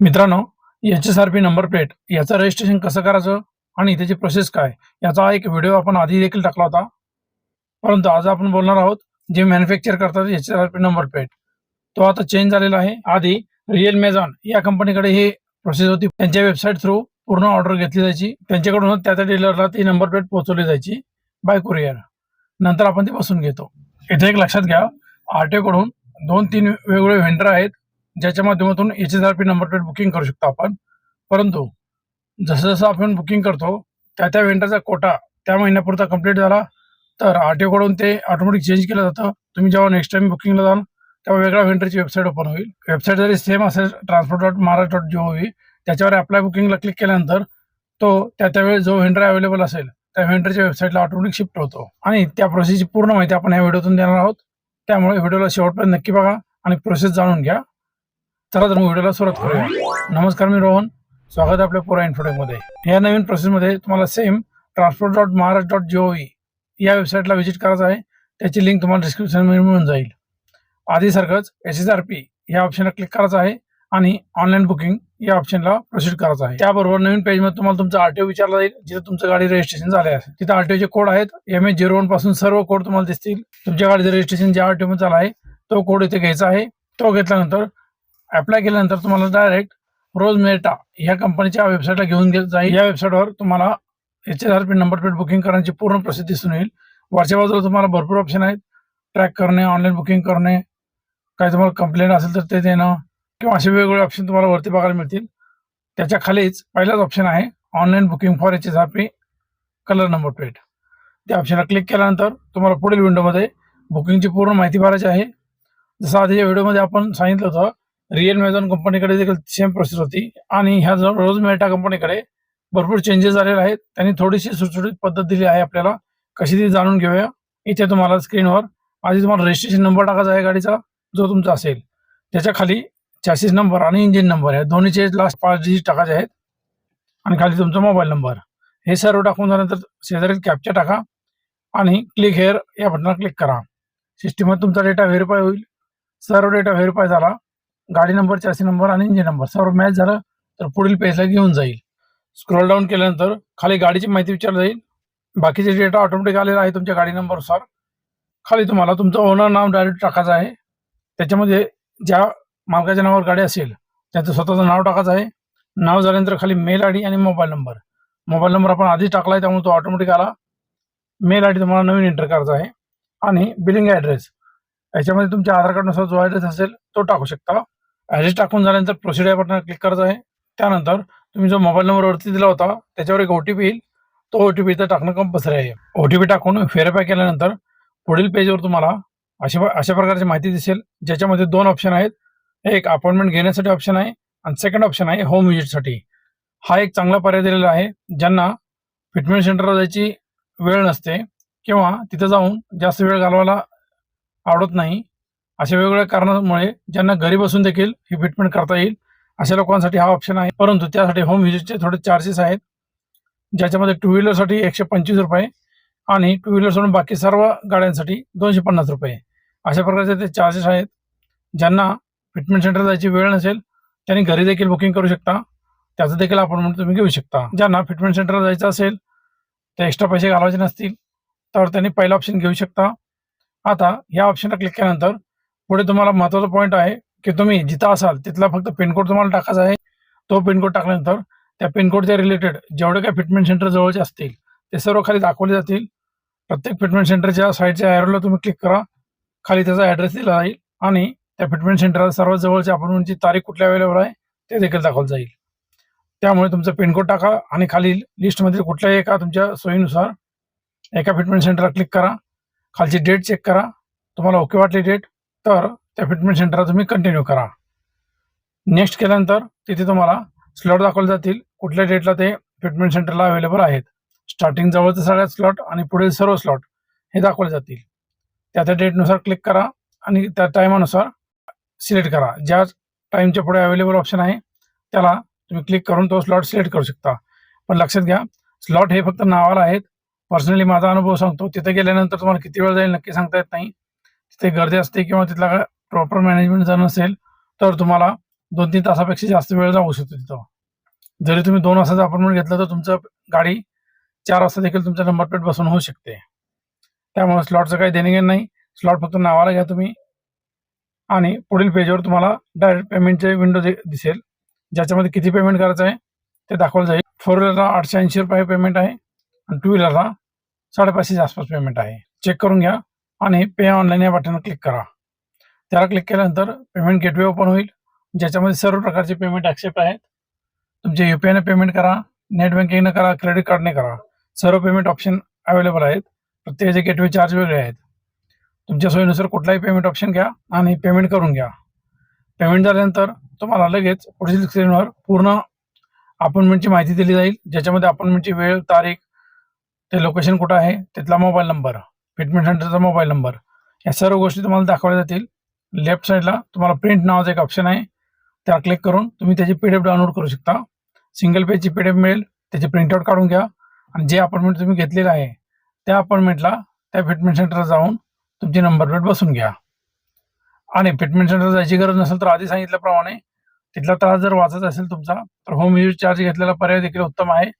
मित्रांनो H S R P number plate याचं registration कसं करायचं आणि त्याची प्रोसेस काय याचा एक व्हिडिओ आपण आधी देखील टाकला होता. परंतु आज आपण बोलणार आहोत जे मॅन्युफॅक्चर करतात H S R P number plate. तो आता चेंज झालेला आहे. आधी रिअल मेझॉन या कंपनीकडे ही प्रोसेस होती. त्यांच्या वेबसाईट थ्रू पूर्ण ऑर्डर घेतली जायची. त्यांच्याकडून त्या त्या डीलरला ती नंबर प्लेट पोहोचवली जायची बाय कुरिअर नंतर आपण ती बसून घेतो. इथे एक लक्षात घ्या आरटीओकडून कडून दोन तीन वेगवेगळे व्हेंडर आहेत. ज्याच्या माध्यमातून H S R P number plate booking करू शकतो आपण. परंतु जसं जसं आपण बुकिंग करतो त्या त्या वेंडरचा कोटा त्या महिन्यापुरता कंप्लीट झाला तर RTO कडून ते ऑटोमॅटिक चेंज केलं जातं. तुम्ही जेव्हा नेक्स्ट टाइम बुकिंगला जाल तेव्हा वेगळ्या व्हेंडरची वेबसाईट ओपन होईल. वेबसाईट जरी सेम असेल transport dot Maharashtra dot G होईल त्याच्यावर अप्लाय बुकिंगला क्लिक केल्यानंतर तो त्या त्यावेळी जो व्हेंडर अवेलेबल असेल त्या व्हेंडरच्या वेबसाईटला ऑटोमॅटिक शिफ्ट होतो. आणि त्या प्रोसेसची पूर्ण माहिती आपण या व्हिडिओतून देणार आहोत. त्यामुळे व्हिडिओला शेवटपर्यंत नक्की बघा आणि प्रोसेस जाणून घ्या. चला तर मग व्हिडिओला सुरुवात करूया. नमस्कार मी रोहन. स्वागत आहे आपल्या पुरा इन्फोटेकमध्ये या नवीन प्रोसेसमध्ये तुम्हाला same transport dot Maharashtra dot G O V या वेबसाईटला व्हिजिट करायचं आहे. त्याची लिंक तुम्हाला डिस्क्रिप्शनमध्ये मिळून जाईल. आधीसारखंच एस एस आर पी या ऑप्शनला क्लिक करायचं आहे आणि ऑनलाईन बुकिंग या ऑप्शनला प्रोसीड करायचं आहे. त्याबरोबर नवीन पेजमध्ये तुम्हाला तुमचा आरटीओ विचारला जाईल जिथे तुमचं गाडी रजिस्ट्रेशन झाले असेल. तिथे आरटीओचे कोड आहेत. एम एच झिरो वनपासून सर्व कोड तुम्हाला दिसतील. तुमच्या गाडीचं रजिस्ट्रेशन ज्या आरटीओ मध्ये झालं आहे तो कोड इथे घ्यायचा आहे. तो घेतल्यानंतर अप्लाय केल्यानंतर तुम्हाला डायरेक्ट रोज मेटा ह्या कंपनीच्या वेबसाईटला घेऊन गेलं जाईल. या वेबसाईटवर तुम्हाला H S R P number plate booking करण्याची पूर्ण प्रसिद्धी दिसून येईल. वरच्या बाजूला तुम्हाला भरपूर ऑप्शन आहेत. ट्रॅक करणे ऑनलाईन बुकिंग करणे काही तुम्हाला कंप्लेंट असेल तर ते देणं किंवा असे वेगवेगळे ऑप्शन तुम्हाला वरती बघायला मिळतील. त्याच्या खालीच पहिलाच ऑप्शन आहे online booking for H S R P colour number plate त्या ऑप्शनला क्लिक केल्यानंतर तुम्हाला पुढील विंडोमध्ये बुकिंगची पूर्ण माहिती भरायची आहे. जसं आधीच्या व्हिडिओमध्ये आपण सांगितलं होतं रिअल मेझॉन कंपनीकडे देखील सेम प्रोसेस होती. आणि ह्या रोज मेटा कंपनीकडे भरपूर चेंजेस झालेले आहेत. त्यांनी थोडीशी सुटसुटीत पद्धत दिली आहे आपल्याला. कशी ती जाणून घेऊया. इथे तुम्हाला स्क्रीनवर आधी तुम्हाला रजिस्ट्रेशन नंबर टाकायचा आहे गाडीचा जो तुमचा असेल. त्याच्याखाली चॅसिस नंबर आणि इंजिन नंबर आहे दोन्हीचे लास्ट पाच डिजिट टाकायचे आहेत. आणि खाली तुमचा मोबाईल नंबर हे सर्व टाकून झाल्यानंतर शेजारी कॅप्चर टाका आणि क्लिक हेअर या बटनावर क्लिक करा. सिस्टीममध्ये तुमचा डेटा व्हेरीफाय होईल. सर्व डेटा व्हेरीफाय झाला. गाडी नंबर चॅसी नंबर आणि इंजिन नंबर सर्व मॅच झालं तर पुढील पेजला घेऊन जाईल. स्क्रोल डाऊन केल्यानंतर खाली गाडीची माहिती विचारली जाईल. बाकीचे डेटा ऑटोमॅटिक आलेला आहे तुमच्या गाडी नंबरनुसार खाली तुम्हाला तुमचं ओनर नाव डायरेक्ट टाकायचं आहे. त्याच्यामध्ये ज्या मालकाच्या नावावर गाडी असेल त्याचं स्वतःचं नाव टाकायचं आहे. नाव झाल्यानंतर खाली मेल आय डी आणि मोबाईल नंबर मोबाईल नंबर आपण आधीच टाकला आहे त्यामुळे तो ऑटोमॅटिक आला. मेल आय डी तुम्हाला नवीन एंटर करायचा आहे. आणि बिलिंग ॲड्रेस याच्यामध्ये तुमच्या आधार कार्डनुसार जो ॲड्रेस असेल तो टाकू शकता. ॲड्रेस टाकून झाल्यानंतर प्रोसिड या बटनावर क्लिक करायचं आहे. त्यानंतर तुम्ही जो मोबाईल नंबरवरती दिला होता त्याच्यावर एक ओ टी पी येईल. तो ओ टी पी इथं टाकणं कंपल्सरी आहे. ओ टी पी टाकून व्हेरीफाय केल्यानंतर पुढील पेजवर तुम्हाला अशा अशा प्रकारची माहिती दिसेल. ज्याच्यामध्ये दोन ऑप्शन आहेत. एक अपॉइंटमेंट घेण्यासाठी ऑप्शन आहे आणि सेकंड ऑप्शन आहे होम व्हिजिटसाठी हा एक चांगला पर्याय दिलेला आहे ज्यांना फिटमेंट सेंटरला जायची वेळ नसते किंवा तिथं जाऊन जास्त वेळ घालवायला आवडत नाही. अशा वेगवेगळ्या कारणामुळे ज्यांना घरी बसून देखील ही ट्रीटमेंट करता येईल अशा लोकांसाठी हा ऑप्शन आहे. परंतु त्यासाठी होम व्हिजिटचे थोडे चार्जेस आहेत. ज्याच्यामध्ये टू व्हीलरसाठी एकशे पंचवीस रुपये आणि टू व्हीलर सोडून बाकी सर्व गाड्यांसाठी दोनशे पन्नास रुपये. अशा प्रकारचे ते चार्जेस आहेत. ज्यांना फिटमेंट सेंटर जायची वेळ नसेल त्यांनी घरी देखील बुकिंग करू शकता. त्याचं देखील अपॉइंटमेंट तुम्ही घेऊ शकता. ज्यांना फिटमेंट सेंटरला जायचं असेल ते एक्स्ट्रा पैसे घालवायचे नसतील तर त्यांनी पहिला ऑप्शन घेऊ शकता. आता या ऑप्शनला क्लिक केल्यानंतर पुढे तुम्हाला महत्त्वाचा पॉईंट आहे की तुम्ही जिथं असाल तिथला फक्त पिनकोड तुम्हाला टाकायचा आहे. तो पिनकोड टाकल्यानंतर त्या पिनकोडच्या रिलेटेड जेवढे काही फिटमेंट सेंटर जवळचे असतील ते सर्व खाली दाखवले जातील. प्रत्येक फिटमेंट सेंटरच्या साईडच्या ॲरोला तुम्ही क्लिक करा. खाली त्याचा ॲड्रेस दिला जाईल आणि त्या फिटमेंट सेंटरला सर्वात जवळच्या अपॉइंटमेंटची तारीख कुठल्या अवेलेबल आहे ते देखील दाखवलं जाईल. त्यामुळे तुमचं पिनकोड टाका आणि खाली लिस्टमध्ये कुठल्याही एका तुमच्या सोयीनुसार एका फिटमेंट सेंटरला क्लिक करा. खालची डेट चेक करा. तुम्हाला ओके वाटली डेट तर त्या फिटमेंट सेंटरला तुम्ही कंटिन्यू करा. नेक्स्ट केल्यानंतर तिथे तुम्हाला स्लॉट दाखवले जातील कुठल्या डेटला ते फिटमेंट सेंटरला अवेलेबल आहेत. स्टार्टिंग जवळचे सगळ्यात स्लॉट आणि पुढील सर्व स्लॉट हे दाखवले जातील. त्या त्या डेटनुसार क्लिक करा आणि त्या टायमानुसार सिलेक्ट करा. ज्या टाईमच्या पुढे अवेलेबल ऑप्शन आहे त्याला तुम्ही क्लिक करून तो स्लॉट सिलेक्ट करू शकता. पण लक्षात घ्या स्लॉट हे फक्त नावाला आहेत. पर्सनली माझा अनुभव सांगतो तिथे गेल्यानंतर तुम्हाला किती वेळ जाईल नक्की सांगता येत नाही. तिथे गर्दी असते किंवा तिथला प्रॉपर मॅनेजमेंट जर नसेल तर तुम्हाला दोन तीन तासापेक्षा जास्त वेळ जाऊ शकतो तिथं. जरी तुम्ही दोन वाजताचं अपॉइंटमेंट घेतलं तर तुमचं गाडी चार वाजता देखील तुमच्या नंबर प्लेट बसून होऊ शकते. त्यामुळे स्लॉटचं काही देणे नाही. स्लॉट फक्त नावाला घ्या तुम्ही. आणि पुढील पेजवर तुम्हाला डायरेक्ट पेमेंटचे विंडो दिसेल. ज्याच्यामध्ये किती पेमेंट करायचं आहे ते दाखवलं जाईल. फोर व्हीलरला आठशे ऐंशी रुपये पेमेंट आहे. आणि टू व्हीलरला साडेपाचशेच्या आसपास पेमेंट आहे. चेक करून घ्या. आणि पे ऑनलाईन या बटनवर क्लिक करा. त्याला क्लिक केल्यानंतर पेमेंट गेटवे ओपन होईल. ज्याच्यामध्ये सर्व प्रकारचे पेमेंट ॲक्सेप्ट आहेत. तुमचे यू पी आयने पेमेंट करा नेट बँकिंगनं करा क्रेडिट कार्डने करा. सर्व पेमेंट ऑप्शन अवेलेबल आहेत. प्रत्येकाचे गेटवे चार्ज वेगळे आहेत. तुमच्या सोयीनुसार कुठलाही पेमेंट ऑप्शन घ्या आणि पेमेंट करून घ्या. पेमेंट झाल्यानंतर तुम्हाला लगेच पुढील स्क्रीनवर पूर्ण अपॉइंटमेंटची माहिती दिली जाईल. ज्याच्यामध्ये अपॉइंटमेंटची वेळ तारीख ते लोकेशन कुठं आहे तिथला मोबाईल नंबर फिटमेंट सेंटरचा मोबाईल नंबर या सर्व गोष्टी तुम्हाला दाखवल्या जातील. लेफ्ट साईडला तुम्हाला प्रिंट नावाचं एक ऑप्शन आहे. त्यावर क्लिक करून तुम्ही त्याची पी डी एफ डाउनलोड करू शकता. सिंगल पेजची पी डी एफ मिळेल. त्याची प्रिंटआउट काढून घ्या. आणि जे अपॉइंटमेंट तुम्ही घेतलेलं आहे त्या अपॉइंटमेंटला त्या फिटमेंट सेंटरला जाऊन तुमची नंबर प्लेट बसून घ्या. आणि फिटमेंट सेंटर जायची गरज नसेल तर आधी सांगितल्याप्रमाणे तिथला त्रास जर वाचत असेल तुमचा तर होम यूज चार्ज घेतलेला पर्याय देखील उत्तम आहे.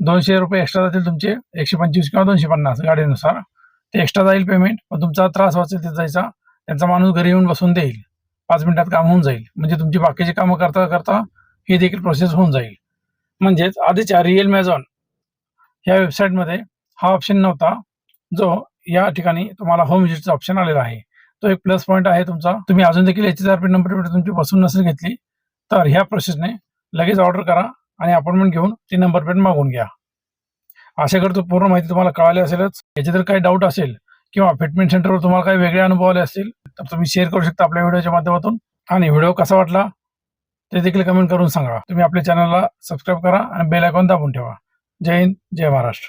दोनशे रुपये एक्स्ट्रा जातील तुमचे एकशे पंचवीस किंवा दोनशे पन्नास गाडीनुसार. ते एक्स्ट्रा जाईल पेमेंट मग तुमचा त्रास वाचेल तिथे जायचा. त्यांचा माणूस घरी येऊन बसून देईल. पाच मिनिटात काम होऊन जाईल. म्हणजे तुमची बाकीची कामं करता करता ही देखील प्रोसेस होऊन जाईल. म्हणजेच आधीच्या रिअल मॅझॉन ह्या वेबसाईटमध्ये हा ऑप्शन नव्हता. जो या ठिकाणी तुम्हाला होम विजिटचा ऑप्शन आलेला आहे. तो एक प्लस पॉईंट आहे तुमचा. तुम्ही अजून देखील H S R P number plate तुमची बसून नसेल घेतली तर ह्या प्रोसेसने लगेच ऑर्डर करा आणि अपॉइंटमेंट घेऊन ती नंबर प्लेट मागून घ्या. आशा करतो पूर्ण माहिती तुम्हाला कळाली असेलच. याचे जर काही डाऊट असेल किंवा फिटमेंट सेंटरवर तुम्हाला काही वेगळे अनुभव आले असतील तर तुम्ही शेअर करू शकता आपल्या व्हिडिओच्या माध्यमातून. आणि व्हिडिओ कसा वाटला ते देखील कमेंट करून सांगा. तुम्ही आपल्या चॅनलला सबस्क्राईब करा आणि बेल आयकॉन दाबून ठेवा. जय हिंद जय महाराष्ट्र.